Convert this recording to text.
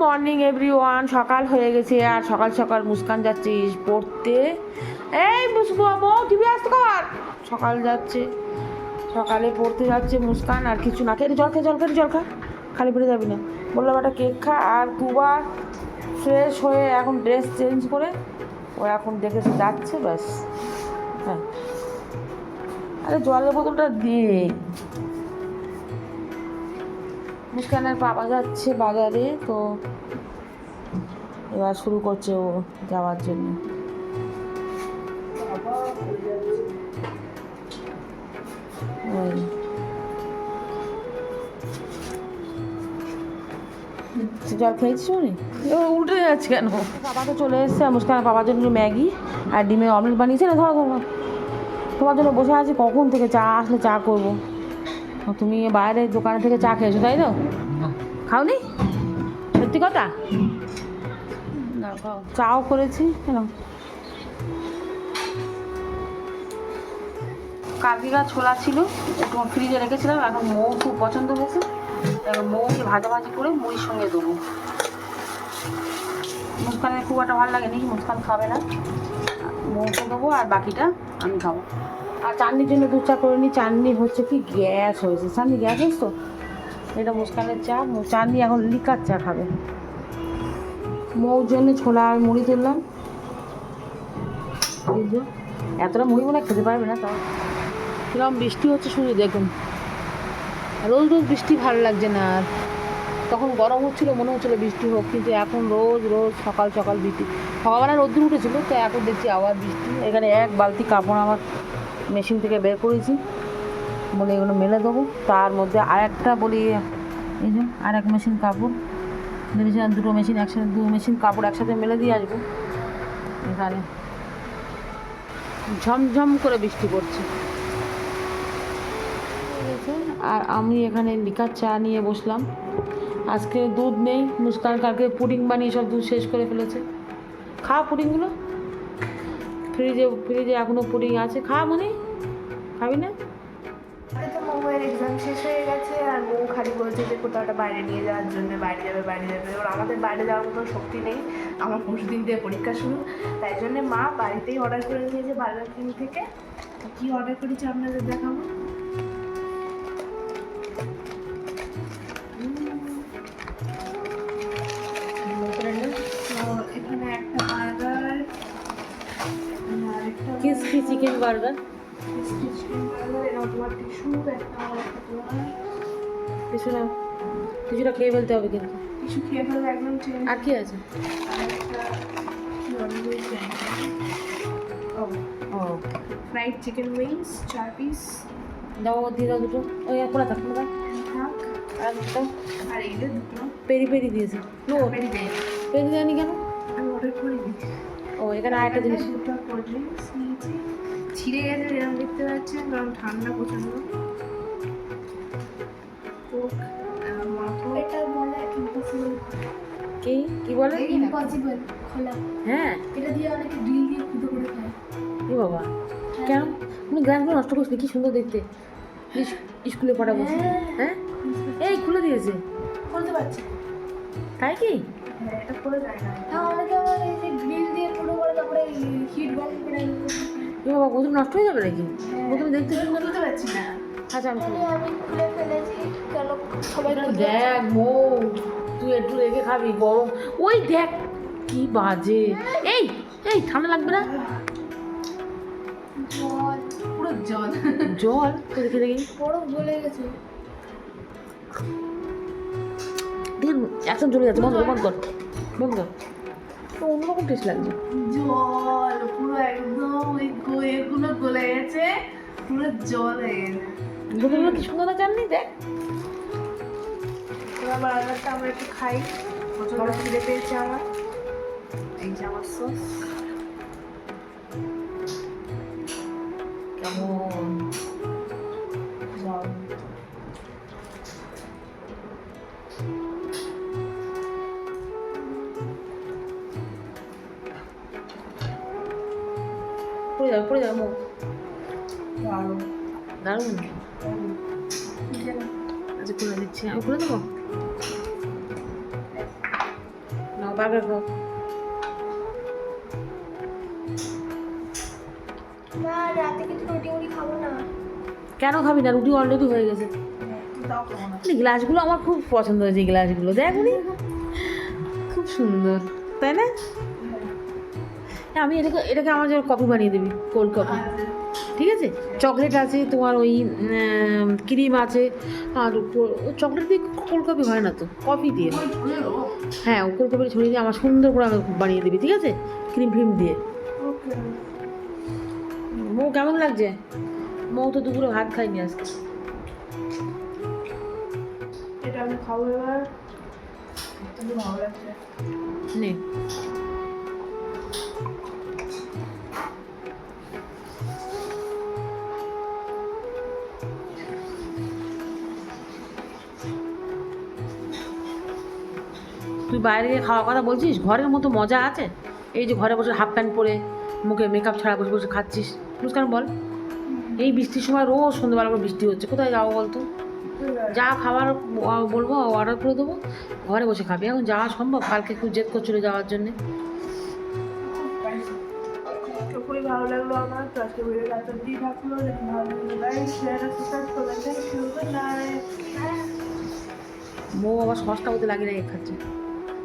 Morning every one সকাল হয়ে গেছে আর সকাল সকাল মুস্কান যাচ্ছে পড়তে। এই মুসবু আমো টিভি আসতে কর। সকাল যাচ্ছে। সকালে পড়তে যাচ্ছে মুস্কান আর কিছু না। খেয়ে জল খা জল খা জল খা। খালি পেটে যাবি না। বললাম একটা কেক খা। আর দুবার ফ্রেশ হয়ে এখন ড্রেস চেঞ্জ করে ও এখন দেখেছে যাচ্ছে, ব্যাস। হ্যাঁ। আরে জলের বোতলটা দিয়ে মুস্কানের বাবা যাচ্ছে বাজারে তো এবার শুরু করছে ও যাওয়ার জন্য। জল খেয়েছিস ও উল্টে যাচ্ছে কেন? বাবা তো চলে এসছে মুস্কানের বাবার জন্য ম্যাগি আর ডিমের অমলেট বানিয়েছে। না ধরো ধরো। তোমার জন্য বসে আছি কখন থেকে চা আসলে চা করব? তুমি বাইরে দোকানে থেকে চা খেয়েছো তাই তো? খাওনি? সত্যি কথা? চাও করেছি কেন? কাকিরা ছোলা ছিল একটু ফ্রিজে রেখেছিলাম এখন মৌ খুব পছন্দ হয়েছে। এখন মৌকে ভাজাভাজি করে মুড়ির সঙ্গে দেবো। মুস্কানের খুব একটা ভালো লাগে নাকি মুস্কান খাবে না। মৌকে দেবো আর বাকিটা আমি খাব। আর চাটনির জন্য দুধ চা করে নিই চাটনি হচ্ছে কি গ্যাস হয়েছে। চাটনি গ্যাস হয়েছে তো? এটা মুস্কানের চা। চাটনি এখন লিকার চা খাবে। মৌর জন্য ছোলা আর মুড়ি তুললাম। এতটা মুড়ি মনে খেতে পারবে না তাও। কিরম বৃষ্টি হচ্ছে শুধু দেখুন। রোজ রোজ বৃষ্টি ভালো লাগছে না আর। তখন গরম হচ্ছিল, মনে হচ্ছিল বৃষ্টি হোক, কিন্তু এখন রোজ রোজ সকাল সকাল বৃষ্টি। সকালবেলা রোদ্দুর উঠেছিল, তো এখন দেখছি আবার বৃষ্টি। এখানে এক বালতি কাপড় আমার মেশিন থেকে বের করেছি। বলে এগুলো মেলে দেবো। তার মধ্যে আর একটা বলি এই যে আর এক মেশিন কাপড়। ভেবেছিলাম দুটো মেশিন একসাথে দু মেশিন কাপড় একসাথে মেলে দিয়ে আসব। এখানে ঝমঝম করে বৃষ্টি পড়ছে। আর আমি এখানে লিকার চা নিয়ে বসলাম। আজকে দুধ নেই, মুস্কান কালকে পুডিং বানিয়ে সব দুধ শেষ করে ফেলেছে। খা পুডিংগুলো। ফ্রিজে ফ্রিজে এখনও পুডিং আছে। খা মনে। খাবি না? তো মোবাইল এক্সাম শেষ হয়ে গেছে আর মৌ খালি বলেছে যে কোথাও একটা বাইরে নিয়ে যাওয়ার জন্য বাইরে যাবে বাইরে যাবে। ওর আমাদের বাইরে যাওয়ার মতো শক্তি নেই। আমার পরশু দিন দিয়ে পরীক্ষা শুরু। তাই জন্য মা বাড়িতেই অর্ডার করে নিয়েছে বার্গার কিং থেকে। কী অর্ডার করেছে আপনাদের দেখাবো? এখানে একটা বার্গার আরেকটা ক্রিসপি চিকেন বার্গার তোমার কিছুটা খেয়ে ফেলতে হবে কিন্তু। কিছু খেয়ে ফেলবে একদম আর কি আছে? ও ফ্রাইড চিকেন উইংস চার পিস দাও দিয়ে দাও দুটো। ওই খোলা থাক আর দুটো আর এই দুটো। পেরি পেরি দিয়েছে। নো পেরি পেরি পেরি দেয়নি কেন? আমি অর্ডার করিনি। ও এখানে আরেকটা জিনিস। দুটো কোল্ড ড্রিঙ্কস নিয়েছি। ছিঁড়ে গেছে যেরকম দেখতে পাচ্ছেন কারণ ঠান্ডা ইম্পসিবল কি? কি বলে? ইম্পসিবল খোলা। হ্যাঁ। এটা দিয়ে অনেকে ড্রিল দিয়ে ফুটো করে খায়। কি বাবা কেন? তুমি গ্লাসগুলো নষ্ট কি সুন্দর দেখতে। স্কুলে পড়াবো হ্যাঁ। এই খুলে দিয়েছে। পারছি। তাই কি? হ্যাঁ এটা করে যায় না। হ্যাঁ অনেকে আবার এই যে গ্রিল দিয়ে ফুটো করে তারপরে হিট বন্ধ করে কি বাবা বোতল নষ্ট হয়ে যাবে নাকি? বোতল দেখতে সুন্দর? বুঝতে পারছি না। আচ্ছা আমি খুলে ফেলেছি কেন সবাই দেখ মৌ তুই একটু রেখে খাবি গরম। ওই দেখ কি বাজে। এই এই ঠান্ডা লাগবে না? জল পুরো জল। জল? তো দেখে দেখি। বরফ গলে গেছে। দেখ একদম চলে যাচ্ছে। বন্ধ বন্ধ কর বন্ধ কর। তো অন্যরকম টেস্ট লাগছে। জল পুরো একদম ওই গো- গলে গেছে পুরো জল হয়ে গেছে। বোতলগুলো কি সুন্দর না জাননি দেখ। এবার বার্গারটা আমরা একটু খাই। প্রচণ্ড খিদে পেয়েছে আমার। এই যে আমার সস কেমন? জল। যাবে পড়ে যাবে মৌ দারুণ। আচ্ছা খুলে দিচ্ছি। আমি খুলে দেবো? না রাতে কিন্তু রুটি মুড়ি খাব না। কেন খাবি না? রুটি অলরেডি হয়ে গেছে। গ্লাসগুলো আমার খুব পছন্দ হয়েছে এই গ্লাসগুলো। দেখ খুব সুন্দর। তাই না? আমি এটাকে এটাকে আমার জন্য কপি বানিয়ে দিবি কোল্ড কপি ঠিক আছে? চকলেট আছে তোমার ওই ক্রিম আছে আর চকলেট দিয়ে কোল্ড কপি হয় না তো কফি দিয়ে। হ্যাঁ কোল্ড কপি ছড়িয়ে দিয়ে আমার সুন্দর করে আমাকে বানিয়ে দিবি ঠিক আছে? ক্রিম ফ্রিম দিয়ে। মৌ কেমন লাগছে? মৌ তো দুপুরে ভাত খাইনি আজকে। এটা আমি খাব এবার। নে। তুই বাইরে গিয়ে খাওয়ার কথা বলছিস? ঘরের মতো মজা আছে? এই যে ঘরে বসে হাফ প্যান্ট পরে মুখে মেকআপ ছাড়া বসে বসে খাচ্ছিস। মুস্কান বল? এই বৃষ্টির সময় রোজ সন্ধ্যেবেলা করে বৃষ্টি হচ্ছে। কোথায় যাব বলতো? যা খাবার বলব অর্ডার করে দেবো ঘরে বসে খাবি। এখন যাওয়া সম্ভব? কালকে একটু জেদ করছিল যাওয়ার জন্যে। খুবই ভালো লাগল আমার। তো আজকে ভিডিওটা এত দিয়ে থাকল যদি ভালো লাগল লাইক শেয়ার আর সাবস্ক্রাইব করবেন থ্যাংক ইউ গুড নাইট বউ আবার সসটা ওতে লাগিয়ে রেখে খাচ্ছে।